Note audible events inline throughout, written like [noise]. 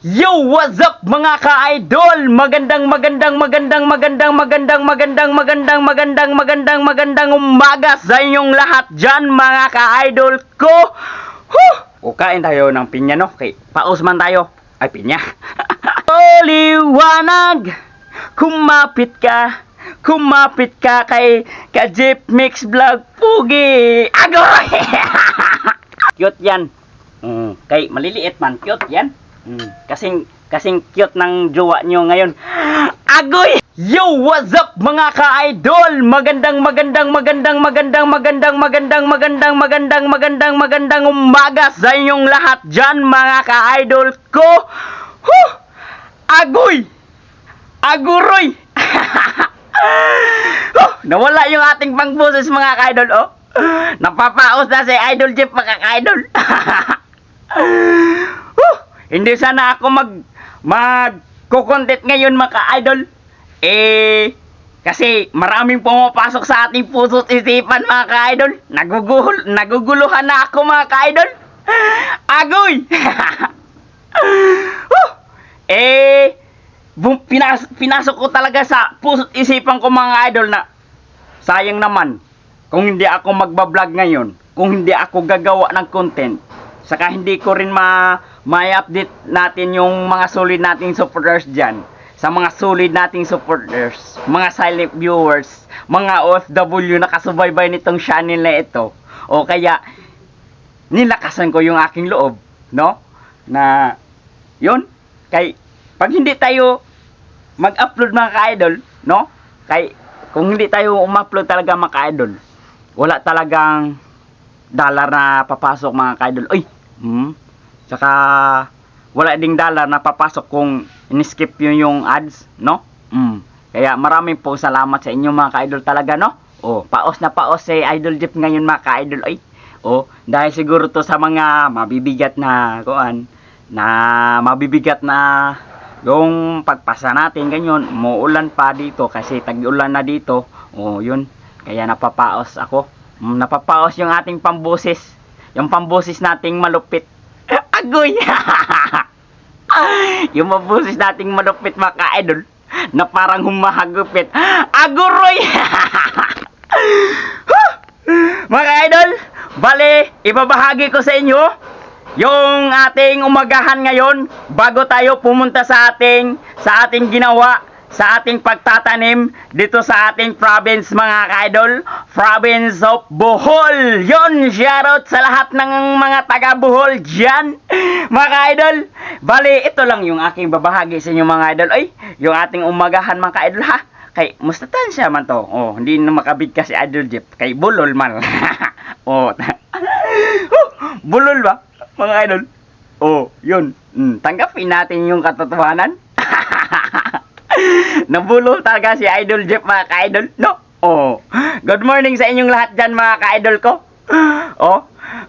Yo, what's up mga ka-idol? Magandang magandang magandang magandang magandang magandang magandang magandang magandang magandang umaga sa inyong lahat dyan mga ka-idol ko. Huh! O kain tayo ng pinya no? Okay, paus man tayo. Ay, pinya. [laughs] o liwanag, kumapit ka. Kumapit ka kay ka Jeep Mix Vlog Pugi. Agoy! [laughs] cute yan. Mm, kay maliliit man, cute yan. Mm, kasing kasing cute ng jowa nyo ngayon. [gasps] Agoy! Yo, what's up mga ka-idol? Magandang magandang magandang magandang magandang magandang magandang magandang magandang magandang umaga sa inyong lahat dyan mga ka-idol ko. Huh! Agoy! Aguroy! [laughs] oh, nawala yung ating pangboses mga ka-idol, oh. Napapaos na si Idol Jeff mga ka-idol. [laughs] Huh! Hindi sana ako mag mag content ngayon mga ka-idol. Eh kasi maraming pumapasok sa ating puso't isipan mga ka-idol. Naguguhol, naguguluhan na ako mga ka-idol. [laughs] Agoy! [laughs] Eh bum, pinas, pinasok ko talaga sa puso't isipan ko mga idol na sayang naman kung hindi ako magbablog ngayon, kung hindi ako gagawa ng content, saka hindi ko rin ma ma-update natin yung mga solid nating supporters dyan. Sa mga solid nating supporters, mga silent viewers, mga OFW na kasubaybay nitong channel na ito. O kaya, nilakasan ko yung aking loob, no? Na, yun, kay, pag hindi tayo mag-upload mga ka-idol, no? Kay, kung hindi tayo umupload talaga mga ka-idol, wala talagang dollar na papasok mga ka-idol. Uy! Hmm? Tsaka, wala ding dollar na papasok kung in-skip yun yung ads, no? Hmm. Kaya maraming po salamat sa inyo mga ka-idol talaga, no? Oh, paos na paos si Idol Jeep ngayon mga ka-idol. Ay, oh, dahil siguro to sa mga mabibigat na, kuan, na mabibigat na yung pagpasa natin ganyan, muulan pa dito kasi tag-ulan na dito. Oh, yun. Kaya napapaos ako. Mm, napapaos yung ating pambusis. Yung pambusis nating malupit. Agoy! [laughs] yung pambusis nating malupit mga ka-idol na parang humahagupit. Aguroy! [laughs] mga idol, bale, ibabahagi ko sa inyo yung ating umagahan ngayon bago tayo pumunta sa ating sa ating ginawa sa ating pagtatanim dito sa ating province mga ka-idol. Province of Bohol. Yon shoutout sa lahat ng mga taga Bohol dyan [laughs] mga ka-idol. Bali ito lang yung aking babahagi sa inyo mga idol ay yung ating umagahan mga ka-idol ha? Kay mustatan siya man to. Oh hindi na makabig kasi idol Jeep kay bulol man. [laughs] [laughs] Oh bulol ba mga idol. Oh, yun. Mm, tanggapin natin yung katotohanan. Nabulol talaga si Idol Jeff mga ka-idol, no? Oh. Good morning sa inyong lahat dyan mga ka-idol ko. Oh.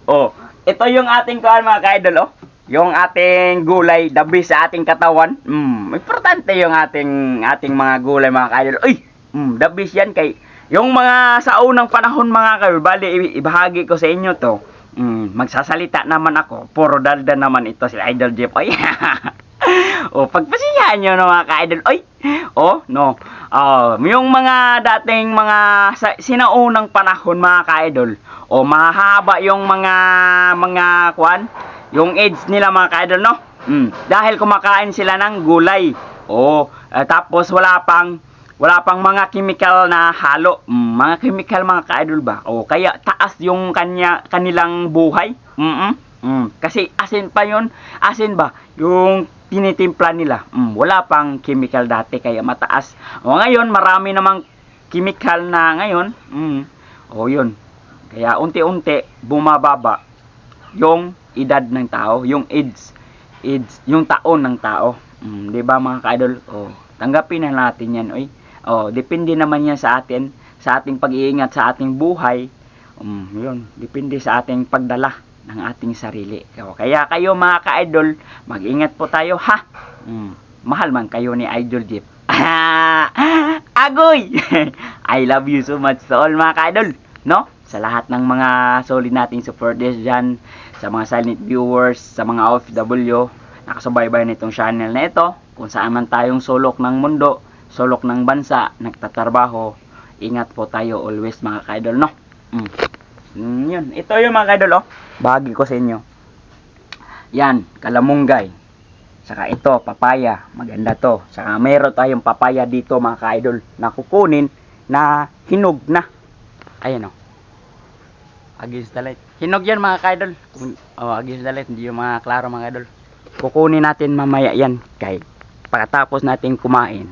Oh. Ito yung ating kuhan mga ka-idol, oh. Yung ating gulay, dabi sa ating katawan. Mm, importante yung ating ating mga gulay mga ka-idol. Uy, mm, dabis yan kay yung mga sa unang panahon mga ka-idol, bali ibahagi ko sa inyo to. Mm, magsasalita naman ako. Puro dalda naman ito si Idol Jeff. Oy. [laughs] o pagpasiyahan nyo no mga ka-idol. Oy. Oh, no. Oh, yung mga dating mga sa, sinaunang panahon mga ka-idol. O mahaba yung mga mga kwan, yung age nila mga ka-idol no. Mm, dahil kumakain sila ng gulay. O eh, tapos wala pang wala pang mga chemical na halo. Mm, mga chemical mga ka-idol ba? O kaya taas yung kanya kanilang buhay. Mm mm. Kasi asin pa yon Asin ba? Yung tinitimpla nila. Mm, wala pang chemical dati kaya mataas. O ngayon marami namang chemical na ngayon. Mm. O yun. Kaya unti-unti bumababa yung edad ng tao, yung age, age yung taon ng tao. Mm, 'di ba mga ka-idol? Oh, tanggapin na natin 'yan, oy. Oh, depende naman 'yan sa atin, sa ating pag-iingat sa ating buhay. Um, 'yun, depende sa ating pagdala ng ating sarili. Kaya kayo mga ka-idol, mag-ingat po tayo ha. Mm, mahal man kayo ni Idol Jeep. [laughs] Agoy! [laughs] I love you so much sa all mga ka-idol, no? Sa lahat ng mga solid nating supporters dyan, sa mga silent viewers, sa mga OFW, nakasubaybay nitong channel na ito, kung saan man tayong sulok ng mundo, sulok ng bansa, nagtatrabaho, ingat po tayo always mga kaidol, no? Mm. Mm, yun. Ito yung mga kaidol, oh. Bahagi ko sa inyo. Yan, kalamunggay. Saka ito, papaya. Maganda to. Saka meron tayong papaya dito mga ka-idol na kukunin na hinog na. Ayan o. Against the light. Hinog yan mga ka-idol. Oh, against the light. Hindi yung mga klaro mga idol. Kukunin natin mamaya yan. Kay pagkatapos natin kumain,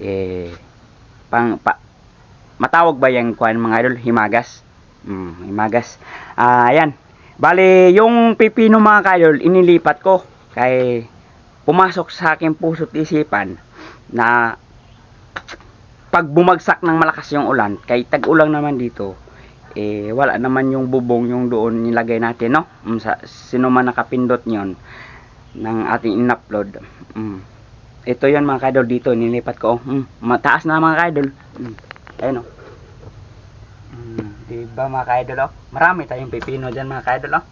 eh, pang, pa, matawag ba yung kuhan mga idol? Himagas. Mm, himagas. Ah, ayan. Bale, yung pipino mga kaidol, inilipat ko kay pumasok sa aking puso't isipan na pag bumagsak ng malakas yung ulan, kay tag-ulang naman dito, eh wala naman yung bubong yung doon nilagay natin, no? Mm, sa, sino man nakapindot nyon ng ating in-upload. Mm. Ito yon mga kaidol dito, nilipat ko. Mm, mataas na mga kaidol. Mm. Ayun, oh. Diba mga kaidol, oh? Marami tayong pipino dyan mga kaidol, oh.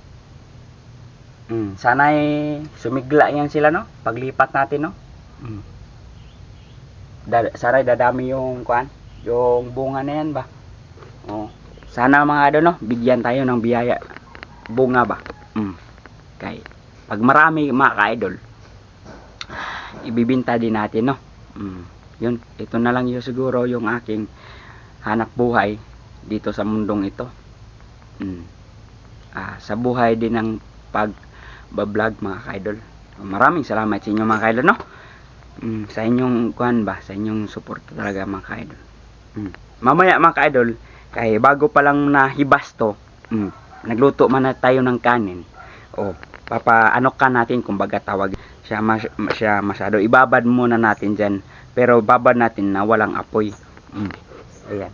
Mm, sana'y sumigla yan sila, no? Paglipat natin, no? Mm. Da, saray dadami yung kuan, yung bunga na yan ba? Oh. Sana mga idol, no? Bigyan tayo ng biyaya. Bunga ba? Mm. Kay pag marami mga ka-idol, ibibinta din natin, no? Mm. Yun, ito na lang yung siguro yung aking hanap buhay dito sa mundong ito. Mm. Ah, sa buhay din ng pag-vlog mga ka-idol. Maraming salamat sa inyo mga ka-idol, no? Mm, sa inyong kuan ba, sa inyong suporta talaga mga ka-idol. Mm. Mamaya mga ka-idol, kay bago pa lang nahibas to, mm, nagluto man na tayo ng kanin. O, papaano ka natin kumbaga tawag siya, mas, siya masyado. Ibabad muna natin dyan. Pero babad natin na walang apoy. Mm. Ayan.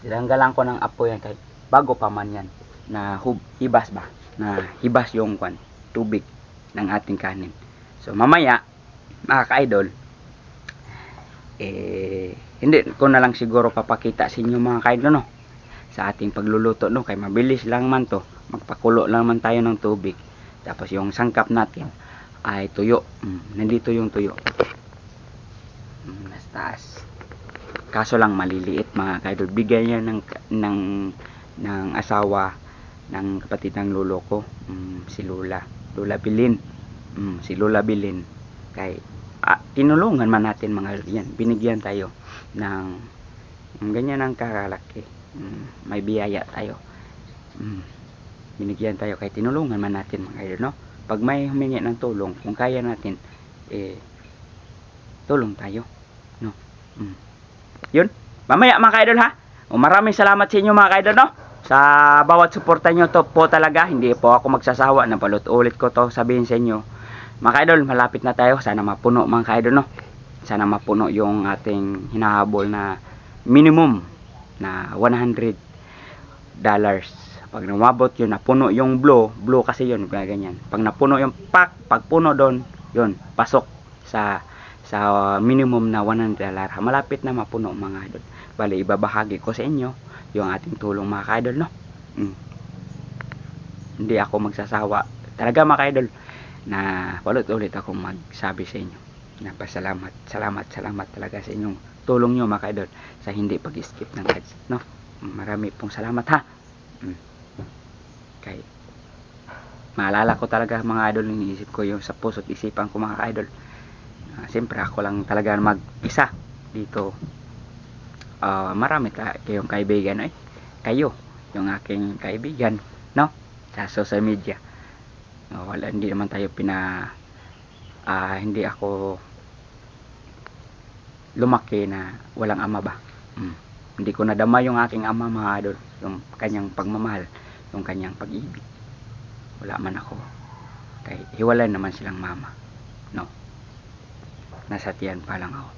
Tinanggalan ko ng apoy yan kahit bago pa man yan. Na hibas ba? Na hibas yung kwan, tubig ng ating kanin. So mamaya, mga ka-idol, eh, hindi ko na lang siguro papakita sa inyo mga ka-idol, no? Sa ating pagluluto, no? Kay mabilis lang man to. Magpakulo lang man tayo ng tubig. Tapos yung sangkap natin ay tuyo. Mm, nandito yung tuyo. Mm, nasa taas. Kaso lang maliliit mga ka-idol. Bigyan niya ng, ng, ng asawa ng kapatid ng lolo ko. Mm, si Lola. Lola Bilin. Mm, si Lola Bilin. Kay ah, tinulungan man natin mga yan. Binigyan tayo ng ng ganyan ang kakalaki. Mm, may biyaya tayo. Mm, binigyan tayo kay tinulungan man natin mga idol, no? Pag may humingi ng tulong, kung kaya natin, eh, tulong tayo, no? Mm. Yun. Mamaya mga idol ha. O, maraming salamat sa inyo mga idol, no? Sa bawat suporta nyo to po talaga, hindi po ako magsasawa na palut ulit ko to sabihin sa inyo. Mga idol, malapit na tayo. Sana mapuno mga idol, no? Sana mapuno yung ating hinahabol na minimum na 100 dollars. Pag namabot yun, napuno yung blue, blue kasi yun, ganyan. Pag napuno yung pack, pag puno doon, yun, pasok sa sa minimum na 100 dollar. Malapit na mapuno mga idol. Bali, ibabahagi ko sa inyo yung ating tulong mga idol, no? Mm. Hindi ako magsasawa. Talaga mga idol, na palit-ulit ako magsabi sa inyo na pasalamat, salamat, salamat talaga sa inyong tulong nyo mga idol sa hindi pag-skip ng ads, no? Marami pong salamat ha. Mm. Kay maalala ko talaga mga idol iniisip ko yung sa puso't isipan ko mga idol. Uh, Siyempre ako lang talaga mag-isa dito. Ah, marami ka kayong kaibigan eh. Kayo, yung aking kaibigan, no? Sa social media. Uh, wala hindi naman tayo pina ah, hindi ako lumaki na walang ama ba. Mm. Hindi ko nadama yung aking ama mga idol, yung kanyang pagmamahal, yung kanyang pag-ibig. Wala man ako. Kay hiwalay naman silang mama. Nasa tiyan pa lang ako.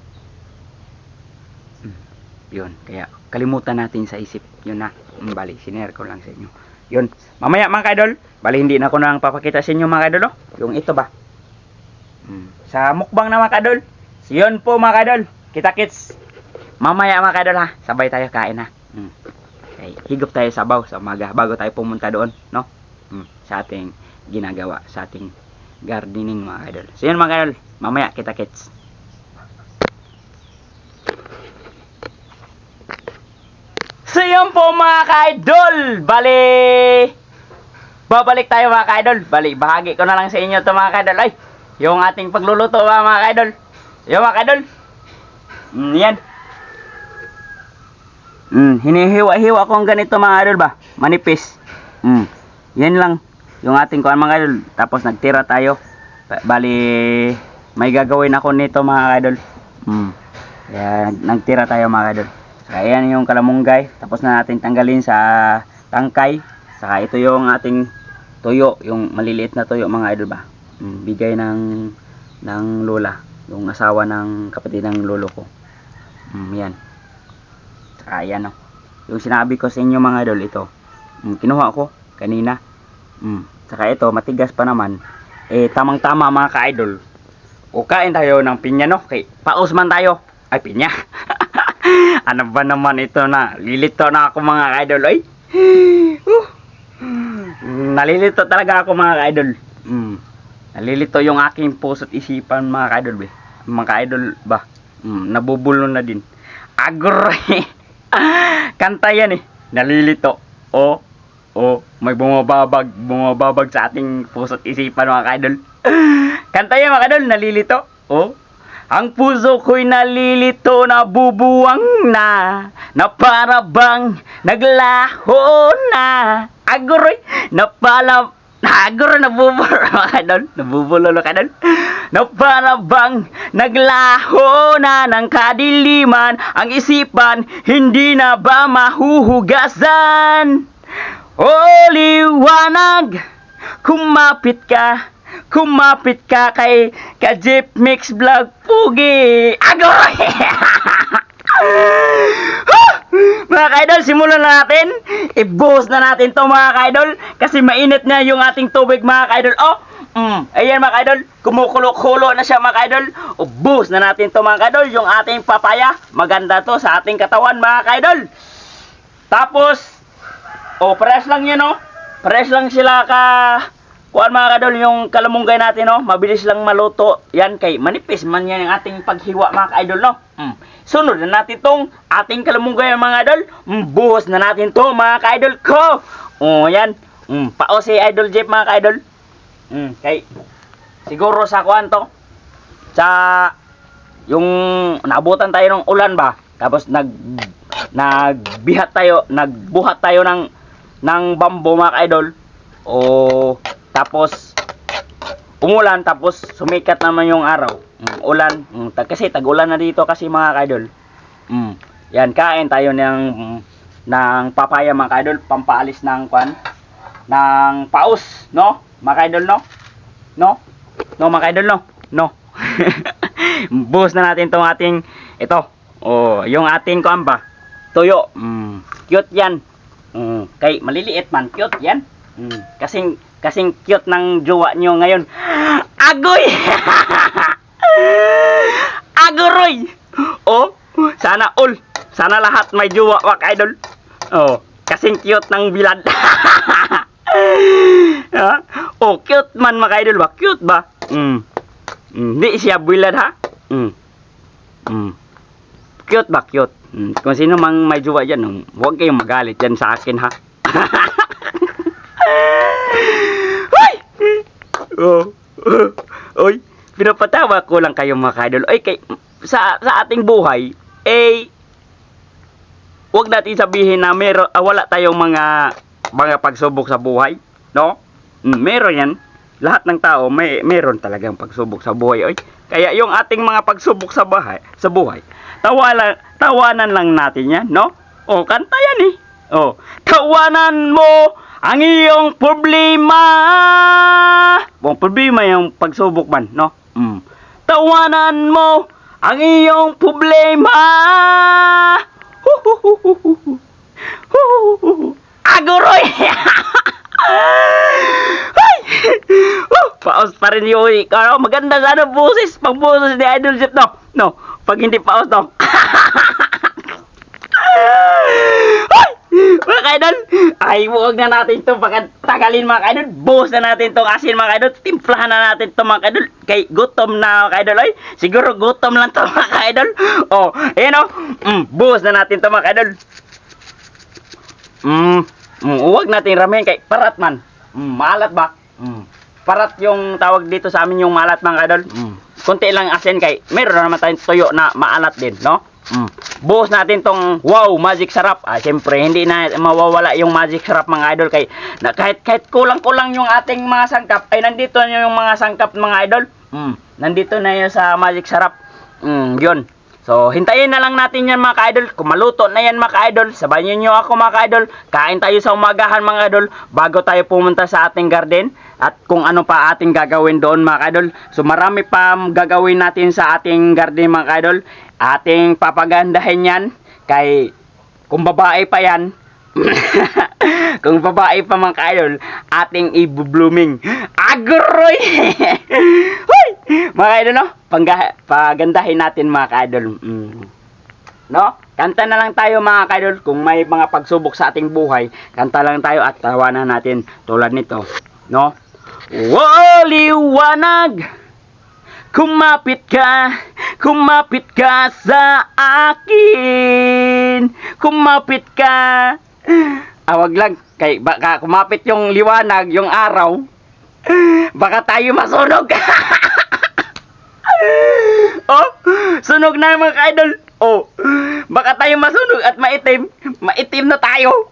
Mm. Yun, kaya kalimutan natin sa isip. Yun na. Mm, bali, sinare ko lang sa inyo. Yun. Mamaya mga kaidol, bali hindi na ako nang papakita sa inyo mga kaidol. Oh. Yung ito ba? Mm. Sa mukbang na mga kaidol. Yun po mga kaidol. Kita kits. Mamaya mga kaidol ha. Sabay tayo kain ha. Mm. Okay. Higop tayo sa baw sa umaga bago tayo pumunta doon, no? Mm. Sa ating ginagawa sa ating gardening mga idol. So yun mga idol, mamaya kita kits. So yun po mga ka-idol, bali babalik tayo mga ka-idol. Bali, bahagi ko na lang sa inyo to mga ka-idol. Ay, yung ating pagluluto mga, mga ka-idol. Yung mga ka-idol. Mm, yan. Mm, hinihiwa-hiwa ko ang ganito mga idol ba? Manipis. Mm, yan lang. Yung ating kuan mga idol. Tapos nagtira tayo. Ba- Bali, may gagawin ako nito mga idol. Mm. Nag- nagtira tayo mga idol. Saka yan yung kalamunggay. Tapos na natin tanggalin sa tangkay. Saka ito yung ating tuyo. Yung maliliit na tuyo mga idol ba? Mm, bigay ng ng lola. Yung asawa ng kapatid ng lolo ko. Mm, yan. Saka yan oh. Yung sinabi ko sa inyo mga idol ito. Mm, kinuha ko kanina. Mm. Saka ito matigas pa naman. Eh tamang-tama mga ka-idol. O kain tayo ng pinya no. Paus man tayo. Ay pinya. Ano ba naman ito na? Lilito na ako mga ka-idol. Ay. Uh. Nalilito talaga ako mga ka-idol. Mm. Nalilito yung aking puso't isipan mga ka-idol. Be. Mga ka-idol ba? Mm, nabubulo na din. Agoy! [laughs] Kanta yan eh. Nalilito. O, o, may bumababag, bumababag sa ating puso't isipan mga kaidol. Kanta yan mga kaidol, nalilito. O, ang puso ko'y nalilito na bubuwang na na para naglaho na aguroy na pala Naguro nabubulo ka doon. Nabubulo ka doon. Na para naglaho na ng kadiliman ang isipan, hindi na ba mahuhugasan? O liwanag, kumapit ka, kumapit ka kay ka Jeep Mix Vlog Pugi. Agoy! [laughs] mga kaidol, simulan na natin. I-boost na natin to mga kaidol. Kasi mainit na yung ating tubig mga kaidol. Oh, mm, ayan mga kaidol. Kumukulo-kulo na siya mga kaidol. Boost na natin to mga kaidol. Yung ating papaya. Maganda to sa ating katawan mga kaidol. Tapos, oh, press lang yan oh. Press lang sila ka... Kuan mga kadol, yung kalamunggay natin, no? Mabilis lang maluto. Yan kay manipis man yan ang ating paghiwa mga ka-idol, no? Mm. Sunod na natin tong ating kalamunggay mga idol. Mm, buhos na natin to mga ka-idol ko. Oh, yan. Mm, pao si Idol Jeep mga ka-idol. Mm, kay siguro sa kuan to. Sa yung naabutan tayo ng ulan ba? Tapos nag nagbihat tayo, nagbuhat tayo ng ng bambo mga ka-idol. O tapos umulan tapos sumikat naman yung araw. Mm, ulan, mm, tag- kasi tag-ulan na dito kasi mga kaidol. Mm, yan kain tayo ng mm, ng papaya mga kaidol, pampaalis ng kwan ng paus, no? Mga kaidol, no? No? No, mga kaidol, no? No. [laughs] Buhos na natin tong ating ito. Oh, yung ating kwan ba? Tuyo. Mm, cute yan. Mm, kay maliliit man, cute yan. Mm, kasing kasing cute ng jowa nyo ngayon. Agoy! [laughs] Agoroy! Oh, sana all. Sana lahat may jowa, wak idol. Oh, kasing cute ng bilad. [laughs] ha? Oh, cute man mga idol ba? Cute ba? Mm. Mm, Hindi siya bilad ha? Mm. Mm. Cute ba? Cute. Mm. Kung sino mang may jowa dyan, um, huwag kayong magalit dyan sa akin ha. [laughs] Hoy! Oh. [laughs] Oy, pinapatawa ko lang kayo mga kadol. Oy, kay, sa, sa ating buhay, eh, wag natin sabihin na meron, ah, wala tayong mga, mga pagsubok sa buhay. No? Mm, meron yan. Lahat ng tao, may, meron talagang pagsubok sa buhay. Oy, kaya yung ating mga pagsubok sa buhay, sa buhay, tawanan, tawanan lang natin yan, no? Oh, kanta yan eh. Oh, tawanan mo ang iyong problema. Bong problema yung pagsubok man, no? Mm. Tawanan mo ang iyong problema. Agoroy! [laughs] Paus pa rin yung ikaw. Maganda sana boses. Pag boses ni Idol Jeff, no? No. Pag hindi paus, no? [laughs] Ay! Mga ka-idol. Ay, huwag na natin to pagkatagalin mga ka-idol. Buhos na natin tong asin mga ka-idol. Timplahan na natin to mga ka-idol. Kay gutom na mga ka-idol. Ay, siguro gutom lang to mga ka-idol. Oh, ayan o. Mm, buhos na natin to mga ka-idol. Mm, mm, huwag natin ramen kay parat man. Mm, maalat ba? Mm. Parat yung tawag dito sa amin yung maalat mga kadol. Mm. Kunti lang asin kay meron na naman tayong tuyo na maalat din, no? Mm. Buhos natin tong wow, magic sarap. Ah, siyempre, hindi na mawawala yung magic sarap mga idol kay na, kahit kahit kulang-kulang yung ating mga sangkap ay nandito na yung mga sangkap mga idol. Mm. Nandito na yun sa magic sarap. Mm, yun. So, hintayin na lang natin yan mga ka-idol. Kung maluto na yan mga ka-idol, sabayan nyo ako mga ka-idol. Kain tayo sa umagahan mga idol bago tayo pumunta sa ating garden. At kung ano pa ating gagawin doon mga ka-idol. So, marami pa gagawin natin sa ating garden mga ka-idol. Ating papagandahin yan. Kay, kung babae pa yan, [laughs] kung babae pa mga ka-idol, ating i-blooming. Agroy! [laughs] [laughs] Mga idol, no? Pangga- pagandahin natin mga ka-idol. Mm. No? Kanta na lang tayo mga ka-idol. Kung may mga pagsubok sa ating buhay, kanta lang tayo at tawanan natin tulad nito. No? Wow, liwanag! Kumapit ka, kumapit ka sa akin. Kumapit ka. Ah, wag lang. Kay, baka kumapit yung liwanag, yung araw. Baka tayo masunog. [laughs] oh, sunog na mga ka-idol. Oh, baka tayo masunog at maitim. Maitim na tayo. [laughs]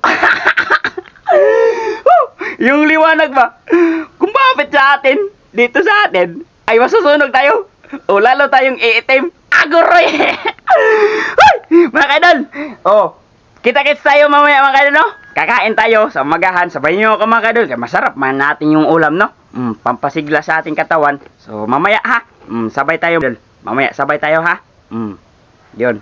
oh, yung liwanag ba? Kumapit sa atin, dito sa atin, ay masusunog tayo. O lalo tayong iitim. Aguroy! [laughs] Hoy! mga kaidol! Oh, kita-kits tayo mamaya mga kaidol, no? Kakain tayo sa magahan. Sabay niyo ako mga kaidol. Masarap man natin yung ulam, no? Mm, pampasigla sa ating katawan. So, mamaya ha. Mm, sabay tayo. Mamaya sabay tayo ha. Mm, yun.